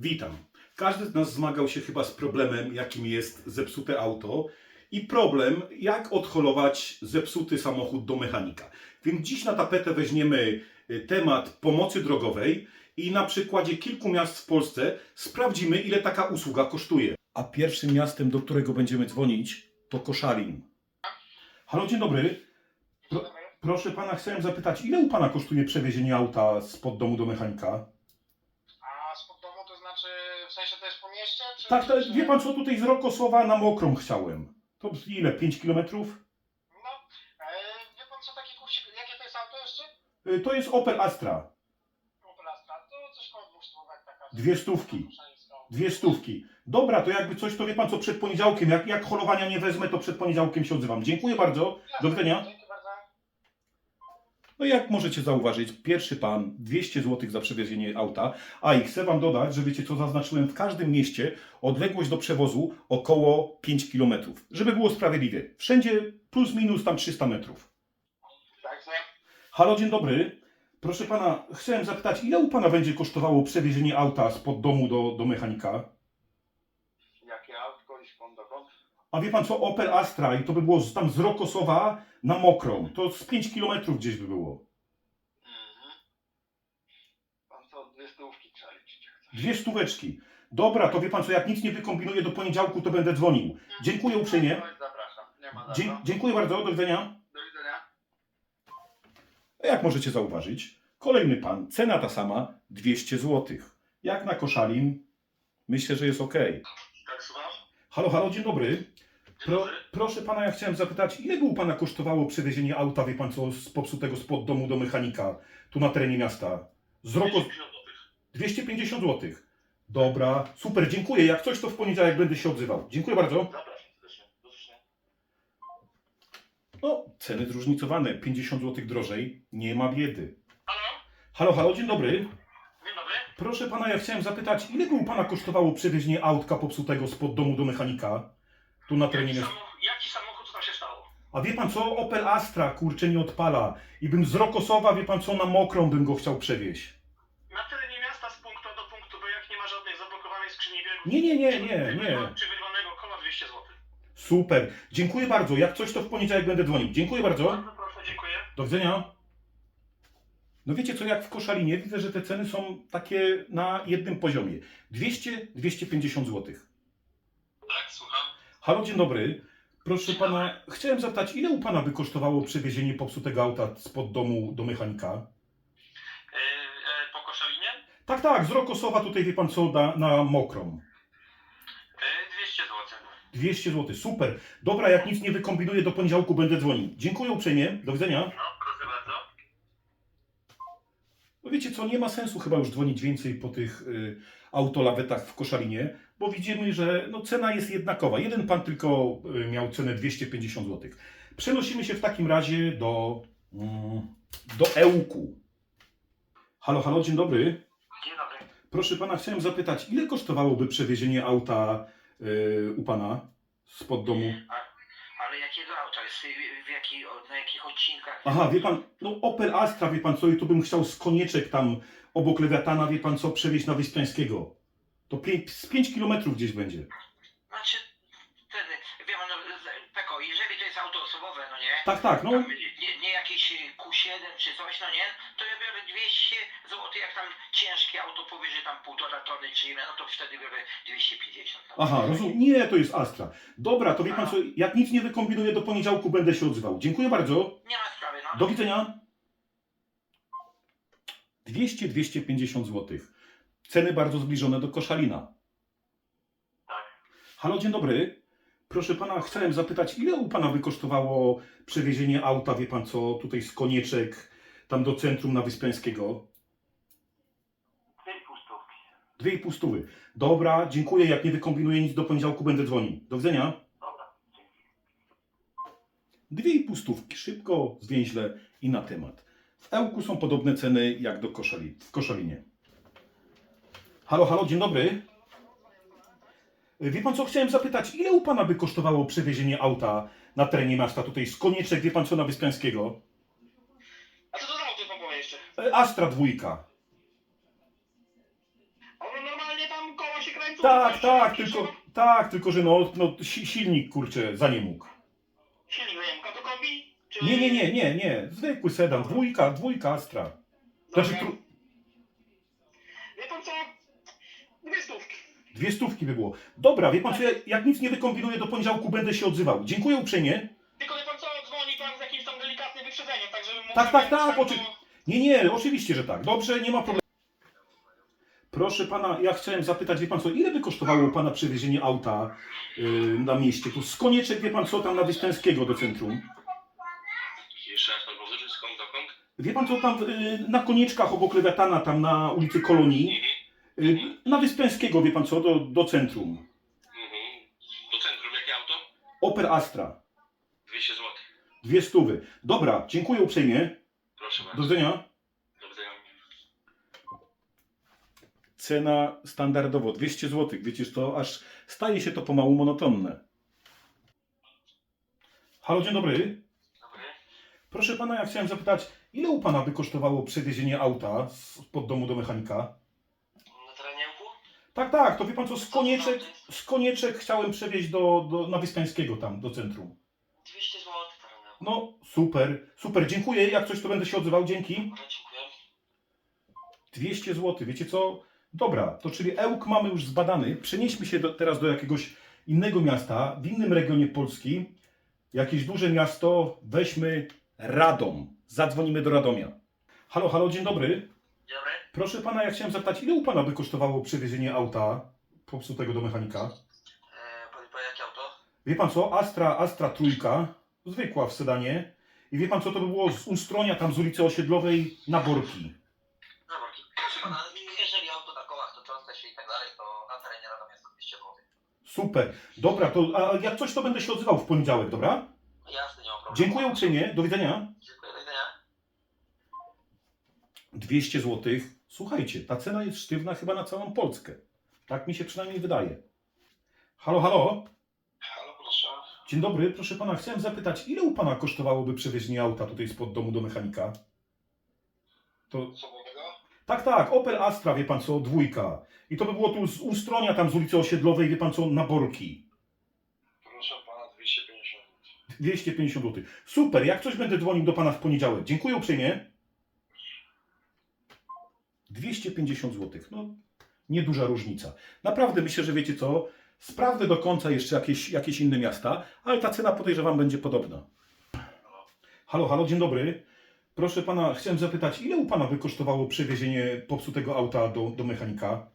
Witam. Każdy z nas zmagał się chyba z problemem, jakim jest zepsute auto i problem, jak odholować zepsuty samochód do mechanika. Więc dziś na tapetę weźmiemy y, temat pomocy drogowej i na przykładzie kilku miast w Polsce sprawdzimy, ile taka usługa kosztuje. A pierwszym miastem, do którego będziemy dzwonić, to Koszalin. Halo, dzień dobry. Pro, proszę pana, chciałem zapytać, ile u pana kosztuje przewiezienie auta spod domu do mechanika? A spod domu to znaczy, w sensie mieście? Czy, Tak, to, czy... wie pan co, tutaj z Rokosława na Mokrą chciałem. To ile, 5 kilometrów? No, e, wie pan co, taki kursik, jakie to jest auto jeszcze? Y, To jest Opel Astra. Opel Astra, to coś koło dwóch stówek taka. Dwie stówki. Dwie stówki. Dobra, to jakby coś, to wie pan co, przed poniedziałkiem, jak, jak holowania nie wezmę, to przed poniedziałkiem się odzywam. Dziękuję bardzo. Do widzenia. No jak możecie zauważyć, pierwszy pan 200 zł za przewiezienie auta, a i chcę wam dodać, że wiecie co zaznaczyłem w każdym mieście odległość do przewozu około 5 km, żeby było sprawiedliwie. Wszędzie plus minus tam 300 metrów. Halo, dzień dobry. Proszę pana, chciałem zapytać, ile u pana będzie kosztowało przewiezienie auta spod domu do, do mechanika? Jakie autko i skąd dokąd? A wie pan co, Opel Astra i to by było z, tam z Rokosowa na Mokrą. To z 5 km gdzieś by było. Mhm. Pan co, dwie stówki trzeba liczyć jak coś. Dwie stóweczki. Dobra, to wie pan co, jak nic nie wykombinuję do poniedziałku, to będę dzwonił. Dziękuję uprzejmie. Zapraszam, nie ma za Dzie- co. dziękuję bardzo, do widzenia. Do widzenia. A Jak możecie zauważyć, kolejny pan, cena ta sama, 200 zł. Jak na koszalin, myślę, że jest ok. Tak, słucham? Halo, halo, dzień dobry. Pro, proszę pana, ja chciałem zapytać, ile by u pana kosztowało przewiezienie auta, wie pan co, z popsutego spod domu do mechanika, tu na terenie miasta? Z roku 250 zł. Dobra, super, dziękuję. Jak coś, to w poniedziałek będę się odzywał. Dziękuję bardzo. Zapraszam serdecznie. Do usłyszenia. No, ceny zróżnicowane, 50 zł drożej, nie ma biedy. Halo? Halo, halo, dzień dobry. Dzień dobry. Proszę pana, ja chciałem zapytać, ile by u pana kosztowało przewiezienie autka popsutego spod domu do mechanika, tu na terenie Jaki, samochód, jaki samochód, co tam się stało? A wie pan co, Opel Astra, kurczę, nie odpala. I bym z Rokosowa, wie pan co, na mokrą bym go chciał przewieźć. Na terenie miasta z punktu do punktu B, jak nie ma żadnej zablokowanej skrzyni biegów. Nie, nie, nie, nie, nie. Czy wyrwanego koła 200 zł. Super, dziękuję bardzo. Jak coś, to w poniedziałek będę dzwonił. Dziękuję bardzo. Bardzo proszę, dziękuję. Do widzenia. No wiecie co, jak w Koszalinie, widzę, że te ceny są takie na jednym poziomie. 200-250 zł. Halo, dzień dobry. Proszę pana, chciałem zapytać, ile u pana by kosztowało przewiezienie popsutego auta spod domu do mechanika? E, e, po Koszalinie? Tak, tak, z Rokosowa tutaj wie pan co, na, na mokrą. E, 200 zł. 200 zł, super. Dobra, jak nic nie wykombinuję, do poniedziałku będę dzwonił. Dziękuję uprzejmie, do widzenia. No. No wiecie co, nie ma sensu chyba już dzwonić więcej po tych y, autolawetach w Koszalinie, bo widzimy, że no, cena jest jednakowa. Jeden pan tylko y, miał cenę 250 zł. Przenosimy się w takim razie do, mm, do Ełku. Halo, halo, dzień dobry. Dzień dobry. Proszę pana, chciałem zapytać, ile kosztowałoby przewiezienie auta y, u pana spod domu? Ale jakiego auta? Jest, w jaki, na jakich odcinkach? Aha, wie pan, no Opel Astra, wie pan co, i tu bym chciał z konieczek tam obok Lewiatana, wie pan co, przewieźć na Wyspiańskiego. To pię- z 5 kilometrów gdzieś będzie. Znaczy, ten, wie pan, no, z- tako, jeżeli to jest auto osobowe, no nie? Tak, tak, no. Tam, nie, nie jakieś Q7 czy coś, no nie? To ja biorę 200 zł, jak tam ciężkie auto powyżej tam półtora tony czy ile, no to wtedy biorę 250. No. Aha, rozumiem. Nie, to jest Astra. Dobra, to wie pan co, jak nic nie wykombinuję, do poniedziałku będę się odzywał. Dziękuję bardzo. Nie ma sprawy, no. Do widzenia. 200-250 zł. Ceny bardzo zbliżone do Koszalina. Tak. Halo, dzień dobry. Proszę pana, chciałem zapytać, ile u pana by kosztowało przewiezienie auta, wie pan co, tutaj z Konieczek, tam do centrum na Wyspiańskiego? Dwie pustówki. Dwie i pół stówy. Dobra, dziękuję. Jak nie wykombinuję nic, do poniedziałku będę dzwonił. Do widzenia. Dwie i pół stówki, szybko, zwięźle i na temat. W Ełku są podobne ceny jak do Koszali, w Koszalinie. Halo, halo, dzień dobry. Wie pan co, chciałem zapytać, ile u pana by kosztowało przewiezienie auta na terenie miasta, tutaj z Konieczek, wie pan co, na Wyspiańskiego? A co to za auto jest pan powie jeszcze? E, Astra dwójka. Ono normalnie tam koła się kręcą. Tak, tak, tylko, tak, tylko że no, no si- silnik kurczę za nie mógł. Silnik zajemka to kombi? Czy... Nie, nie, nie, nie, nie. Zwykły sedan, dwójka, dwójka Astra. Znaczy Dobra. tru... Wie pan co? Dwie stówki. dwie stówki by było. Dobra, wie pan co, ja, jak nic nie wykombinuję do poniedziałku będę się odzywał. Dziękuję uprzejmie. Tylko wie pan co? Dzwoni pan z jakimś tam delikatnym wyprzedzeniem, tak żeby mógł... Tak, tak, tak, oczy- Nie, nie, oczywiście, że tak. Dobrze, nie ma problemu. Proszę pana, ja chciałem zapytać, wie pan co, ile by kosztowało pana przewiezienie auta yy, na mieście? Tu z konieczek, wie pan co, tam na Wyspiańskiego do centrum. Jeszcze raz pan powtórzył, skąd dokąd? Wie pan co, tam yy, na konieczkach obok Lewiatana, tam na ulicy Kolonii, yy, na Wyspiańskiego, wie pan co, do, do centrum. Mhm. Do centrum jakie auto? Opel Astra, 200 zł. dwie stówy. Dobra, dziękuję uprzejmie. Proszę Do bardzo. widzenia. Do widzenia. Cena standardowo 200 zł. Wiecie, to aż staje się to pomału monotonne. Halo, dzień dobry. Dobry. Proszę pana, ja chciałem zapytać, ile u pana by kosztowało przewiezienie auta z pod domu do mechanika? Na terenie? Tak, tak, to wie pan co, z konieczek, z konieczek chciałem przewieźć do, do, na Wyspiańskiego tam, do centrum. 200 zł terenie UPU. No, super, super, dziękuję, jak coś to będę się odzywał, dzięki. Dziękuję. 200 zł, wiecie co? Dobra, to czyli Ełk mamy już zbadany. Przenieśmy się do, teraz do jakiegoś innego miasta, w innym regionie Polski. Jakieś duże miasto, weźmy Radom. Zadzwonimy do Radomia. Halo, halo, dzień dobry. Dzień dobry. Proszę pana, ja chciałem zapytać, ile u pana by kosztowało przewiezienie auta popsutego do mechanika? E, pan jakie auto? Wie pan co? Astra, Astra trójka, zwykła w sedanie. I wie pan co, to by było z Ustronia, tam z ulicy Osiedlowej na Borki. Zaborki. Proszę pana, jeżeli auto na kołach toczące się i tak dalej, to na terenie Radomia jest to 200 zł. Super. Dobra, to a jak coś, to będę się odzywał w poniedziałek, dobra? Jasne, nie ma problemu. Dziękuję uprzejmie. Do widzenia. Dziękuję, do widzenia. 200 zł. Słuchajcie, ta cena jest sztywna chyba na całą Polskę. Tak mi się przynajmniej wydaje. Halo, halo. Dzień dobry. Proszę pana, chciałem zapytać, ile u pana kosztowałoby przewiezienie auta tutaj spod domu do mechanika? To... Tak, tak, Opel Astra, wie pan co, dwójka. I to by było tu z Ustronia, tam z ulicy Osiedlowej, wie pan co, na Borki. Proszę pana, 250 zł. 250 zł. Super, jak coś będę dzwonił do pana w poniedziałek. Dziękuję uprzejmie. 250 zł. No, nieduża różnica. Naprawdę myślę, że wiecie co, sprawdzę do końca jeszcze jakieś, jakieś inne miasta, ale ta cena podejrzewam będzie podobna. Halo, halo, dzień dobry. Proszę pana, chciałem zapytać, ile u pana by kosztowało przewiezienie popsutego auta do, do mechanika?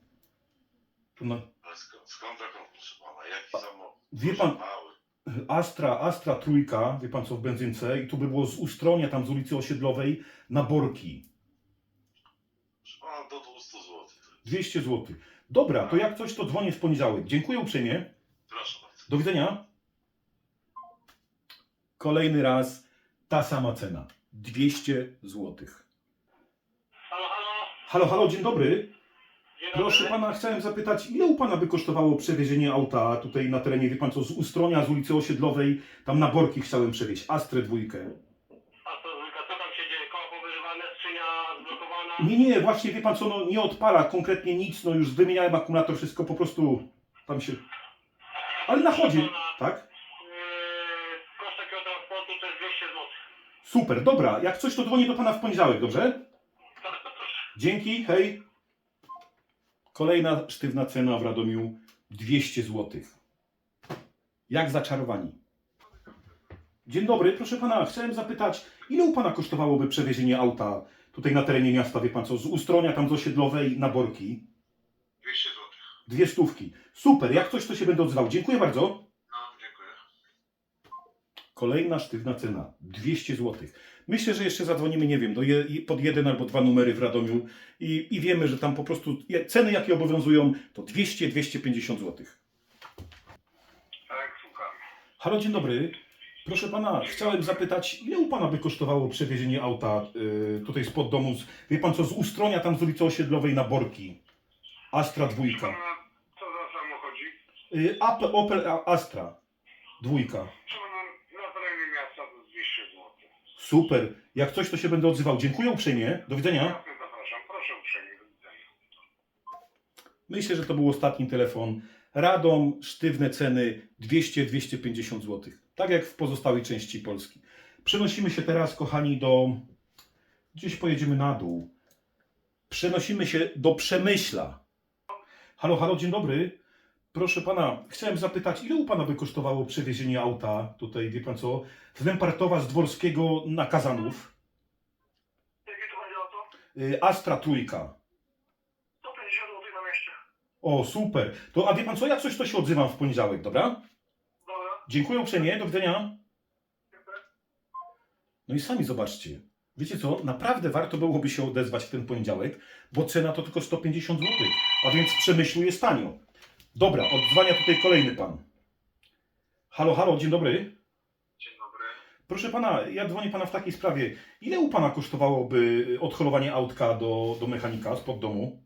Tu na, Ale skąd, skąd taką, proszę pana, jaki samochód? wie pan, Mały. Astra, Astra trójka, wie pan co, w benzynce i tu by było z Ustronia, tam z ulicy Osiedlowej, na Borki. Proszę pana, do 200 zł. 200 zł. Dobra, to jak coś, to dzwonię w poniedziałek. Dziękuję uprzejmie. Proszę bardzo. Do widzenia. Kolejny raz ta sama cena. 200 zł. Halo, halo. Halo, halo, dzień dobry. Dzień Proszę pana, chciałem zapytać, ile u pana by kosztowało przewiezienie auta tutaj na terenie, wie pan co, z Ustronia, z ulicy Osiedlowej, tam na Borki chciałem przewieźć, Astrę dwójkę. Skrzynia zblokowana? Nie, nie, właśnie wie pan co, no nie odpala konkretnie nic, no już wymieniałem akumulator, wszystko po prostu tam się... Ale nachodzi, tak? Yy, koszt takiego transportu to jest 200 zł. Super, dobra, jak coś to dzwonię do pana w poniedziałek, dobrze? Tak, to proszę. Dzięki, hej. Kolejna sztywna cena w Radomiu 200 zł. Jak zaczarowani. Dzień dobry, proszę pana, chciałem zapytać, ile u pana kosztowałoby przewiezienie auta tutaj na terenie miasta, wie pan co, z Ustronia, tam z Osiedlowej na Borki? 200 zł. Dwie stówki. Super, jak coś to się będę odzywał. Dziękuję bardzo. No, dziękuję. Kolejna sztywna cena 200 zł. Myślę, że jeszcze zadzwonimy, nie wiem, do je, pod jeden albo dwa numery w Radomiu i, i wiemy, że tam po prostu ceny, jakie obowiązują, to 200-250 zł. Tak, słucham. Halo, dzień dobry. Proszę pana, chciałem zapytać, ile u pana by kosztowało przewiezienie auta y, tutaj spod domu, z, wie pan co, z Ustronia, tam z ulicy Osiedlowej na Borki? Astra dwójka. Co za samochodzik? Y, Apple, Opel A- Astra dwójka. Pana, na terenie miasta to 200 zł. Super. Jak coś, to się będę odzywał. Dziękuję uprzejmie. Do widzenia. Jasne, zapraszam. Proszę uprzejmie, do widzenia. Myślę, że to był ostatni telefon. Radom, sztywne ceny 200-250 zł. Tak jak w pozostałej części Polski. Przenosimy się teraz, kochani, do. Gdzieś pojedziemy na dół. Przenosimy się do Przemyśla. Halo, halo, dzień dobry. Proszę pana, chciałem zapytać, ile u pana by kosztowało przewiezienie auta, tutaj wie pan co, z Lempartowa z Dworskiego na Kazanów? Jakie to będzie auto? Y, Astra trójka. 150 zł na mieście. O, super. To, a wie pan co, jak coś to się odzywam w poniedziałek, dobra? Dziękuję uprzejmie, do widzenia. No i sami zobaczcie. Wiecie co, naprawdę warto byłoby się odezwać w ten poniedziałek, bo cena to tylko 150 zł, a więc w Przemyślu jest tanio. Dobra, odzwania tutaj kolejny pan. Halo, halo, dzień dobry. Dzień dobry. Proszę pana, ja dzwonię pana w takiej sprawie. Ile u pana kosztowałoby odholowanie autka do, do mechanika spod domu?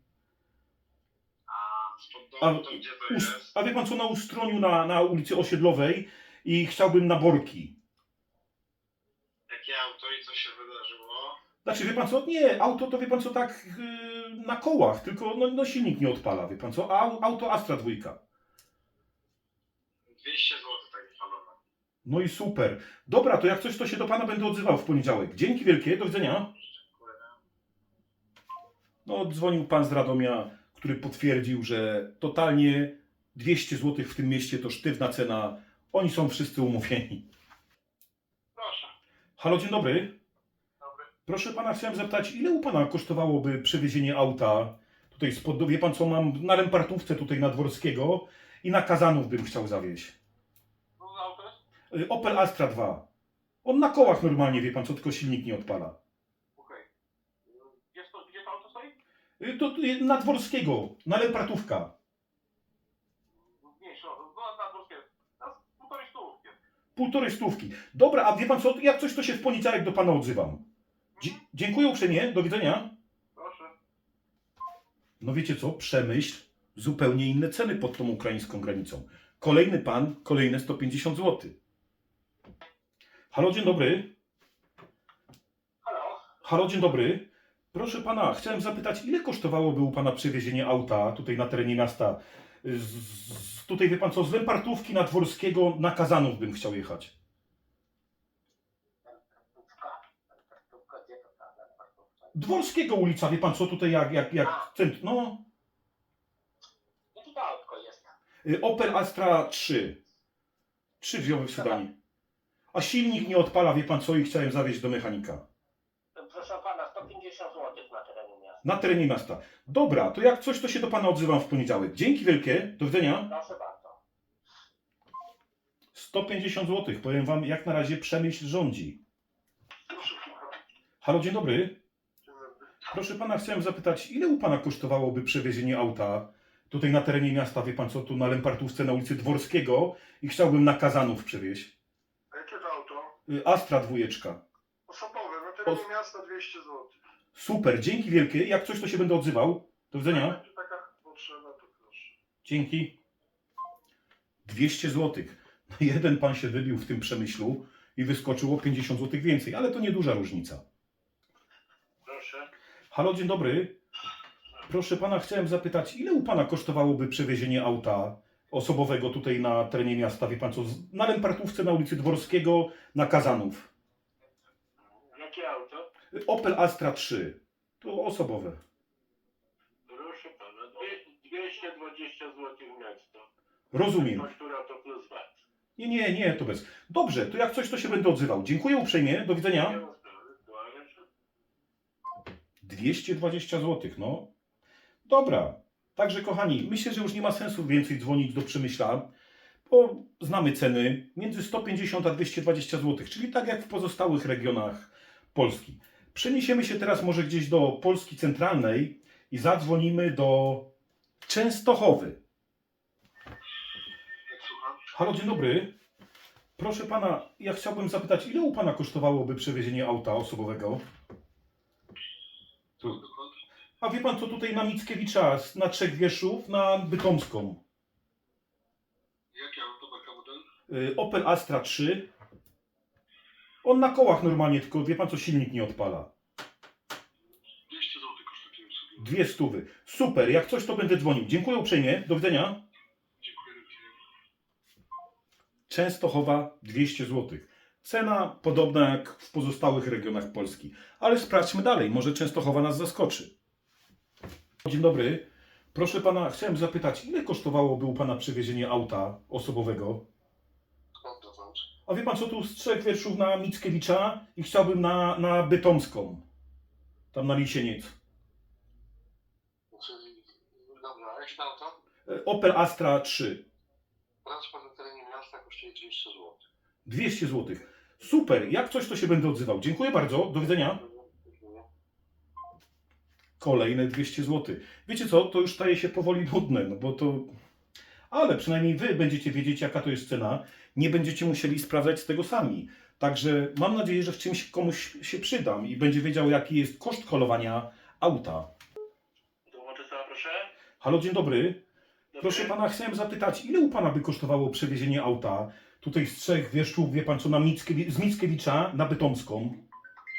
A to gdzie to jest? a wie pan co, na Ustroniu, na, na ulicy Osiedlowej i chciałbym na Borki. Jakie auto i co się wydarzyło? Znaczy, wie pan co, nie, auto to wie pan co, tak yy, na kołach, tylko no, no silnik nie odpala, wie pan co, a au- auto Astra dwójka. 200 zł takie szalone. No i super. Dobra, to jak coś, to się do pana będę odzywał w poniedziałek. Dzięki wielkie, do widzenia. Dziękuję. No, dzwonił pan z Radomia, który potwierdził, że totalnie 200 zł w tym mieście to sztywna cena. Oni są wszyscy umówieni. Proszę. Halo, dzień dobry. Dobry. Proszę pana, chciałem zapytać, ile u pana kosztowałoby przewiezienie auta? Tutaj spod, wie pan co, mam na Lempartówce tutaj na Dworskiego i na Kazanów bym chciał zawieźć. No? Y, Opel Astra 2. On na kołach normalnie, wie pan co, tylko silnik nie odpala. Okej. Gdzie, to, gdzie to auto Y, To y, na Dworskiego, na. Mniejsze, no na dwórskie. Na półtorej stówki. Półtorej stówki. Dobra, a wie pan co, jak coś to się w poniedziałek do pana odzywam. Dzie- dziękuję uprzejmie, do widzenia. Proszę. No wiecie co, Przemyśl, zupełnie inne ceny pod tą ukraińską granicą. Kolejny pan, kolejne 150 zł. Halo, dzień dobry. Halo? Halo, dzień dobry. Proszę pana, chciałem zapytać, ile kosztowałoby u pana przewiezienie auta tutaj na terenie miasta? Z, z, tutaj wie pan co, z Lempartówki na Dworskiego na Kazanów bym chciał jechać. Dworskiego ulica, wie pan co, tutaj jak, jak, jak cent, no, Jakie to autko jest? y, Opel Astra 3. Trzy wziąłem w Sudanie. A silnik nie odpala, wie pan co, i chciałem zawieźć do mechanika. Proszę pana, 150 zł na terenie miasta. Na terenie miasta. Dobra, to jak coś, to się do pana odzywam w poniedziałek. Dzięki wielkie, do widzenia. Proszę bardzo. 150 zł. Powiem wam, jak na razie przemyśl rządzi. Halo, dzień dobry. Proszę pana, chciałem zapytać, ile u pana kosztowałoby przewiezienie auta tutaj na terenie miasta, wie pan co, tu na Lempartówce na ulicy Dworskiego i chciałbym na Kazanów przewieźć. A jakie to auto? Y, Astra dwójeczka. Osobowe, na terenie Os- miasta 200 zł. Super, dzięki wielkie. Jak coś, to się będę odzywał. Do widzenia. Będzie taka potrzeba, to proszę. Dzięki. 200 zł. No jeden pan się wybił w tym przemyślu i wyskoczyło 50 zł więcej, ale to nieduża różnica. Proszę. Halo, dzień dobry. Proszę pana, chciałem zapytać, ile u pana kosztowałoby przewiezienie auta osobowego tutaj na terenie miasta, wie pan co, z- na Lempartówce na ulicy Dworskiego na Kazanów? Opel Astra 3. To osobowe. Proszę pana, dwie- 220 zł. Rozumiem. Faktura to plus VAT. Nie, nie, nie, to bez. Dobrze, to jak coś, to się będę odzywał. Dziękuję uprzejmie, do widzenia. Nie ma sprawy, kłaniam się. 220 zł, no. Dobra. Także kochani, myślę, że już nie ma sensu więcej dzwonić do Przemyśla, bo znamy ceny między 150 a 220 zł, czyli tak jak w pozostałych regionach Polski. Przeniesiemy się teraz może gdzieś do Polski Centralnej i zadzwonimy do Częstochowy. Halo, dzień dobry. Proszę pana, ja chciałbym zapytać, ile u pana kosztowałoby przewiezienie auta osobowego? Tu. A wie pan co tutaj na Mickiewicza, na Trzech Wieszów, na Bytomską? Jakie auto, model? Y, Opel Astra 3. On na kołach normalnie, tylko wie pan co, silnik nie odpala. 200 zł kosztuje sobie. Dwie stówy. Super, jak coś to będę dzwonił. Dziękuję uprzejmie, do widzenia. Dziękuję. Częstochowa 200 zł. Cena podobna jak w pozostałych regionach Polski. Ale sprawdźmy dalej, może Częstochowa nas zaskoczy. Dzień dobry. Proszę pana, chciałem zapytać, ile kosztowałoby u pana przewiezienie auta osobowego? Znaczy? A wie pan co, tu z trzech wierszów na Mickiewicza i chciałbym na, na Bytomską. Tam na Lisieniec. Czyli, dobra, a jak na to? E, Opel Astra 3. Transport na terenie miasta kosztuje 200 zł. 200 zł. Super, jak coś to się będę odzywał. Dziękuję bardzo, do widzenia. Kolejne 200 zł. Wiecie co, to już staje się powoli nudne, no bo to... Ale przynajmniej wy będziecie wiedzieć, jaka to jest cena. Nie będziecie musieli sprawdzać z tego sami. Także mam nadzieję, że w czymś komuś się przydam i będzie wiedział, jaki jest koszt holowania auta. Sama, proszę. Halo, dzień dobry. Proszę pana, chciałem zapytać, ile u pana by kosztowało przewiezienie auta tutaj z trzech wieszczów, wie pan co, na Mickiewicz, z Mickiewicza na Bytomską?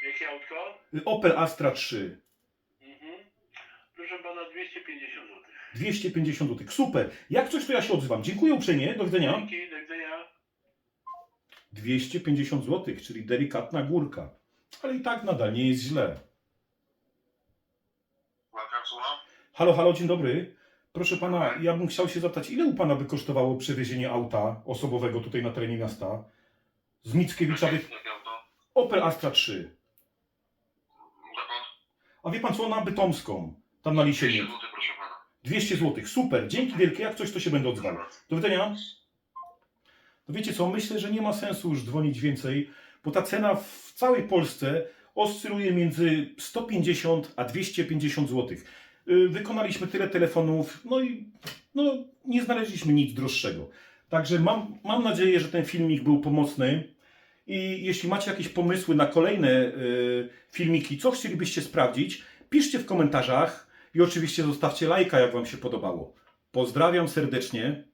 Jakie autko? Opel Astra 3. Mhm. Proszę pana, 250 zł. 250 zł. Super. Jak coś, to ja się odzywam. Dziękuję uprzejmie. Do widzenia. Dzięki, do widzenia. 250 zł, czyli delikatna górka. Ale i tak nadal nie jest źle. Halo, halo, dzień dobry. Proszę pana, ja bym chciał się zapytać, ile u pana by kosztowało przewiezienie auta osobowego tutaj na terenie miasta? Z Mickiewicza auto? Opel Astra 3. Dokąd? A wie pan co, na Bytomską. Tam na Lisieniec. zł, proszę pana. 200 zł. Super. Dzięki wielkie. Jak coś, to się będę odzywał. Do widzenia. No wiecie co, myślę, że nie ma sensu już dzwonić więcej, bo ta cena w całej Polsce oscyluje między 150 a 250 zł. Yy, Wykonaliśmy tyle telefonów, no i no, nie znaleźliśmy nic droższego. Także mam, mam nadzieję, że ten filmik był pomocny. I jeśli macie jakieś pomysły na kolejne yy, filmiki, co chcielibyście sprawdzić, piszcie w komentarzach i oczywiście zostawcie lajka, jak Wam się podobało. Pozdrawiam serdecznie.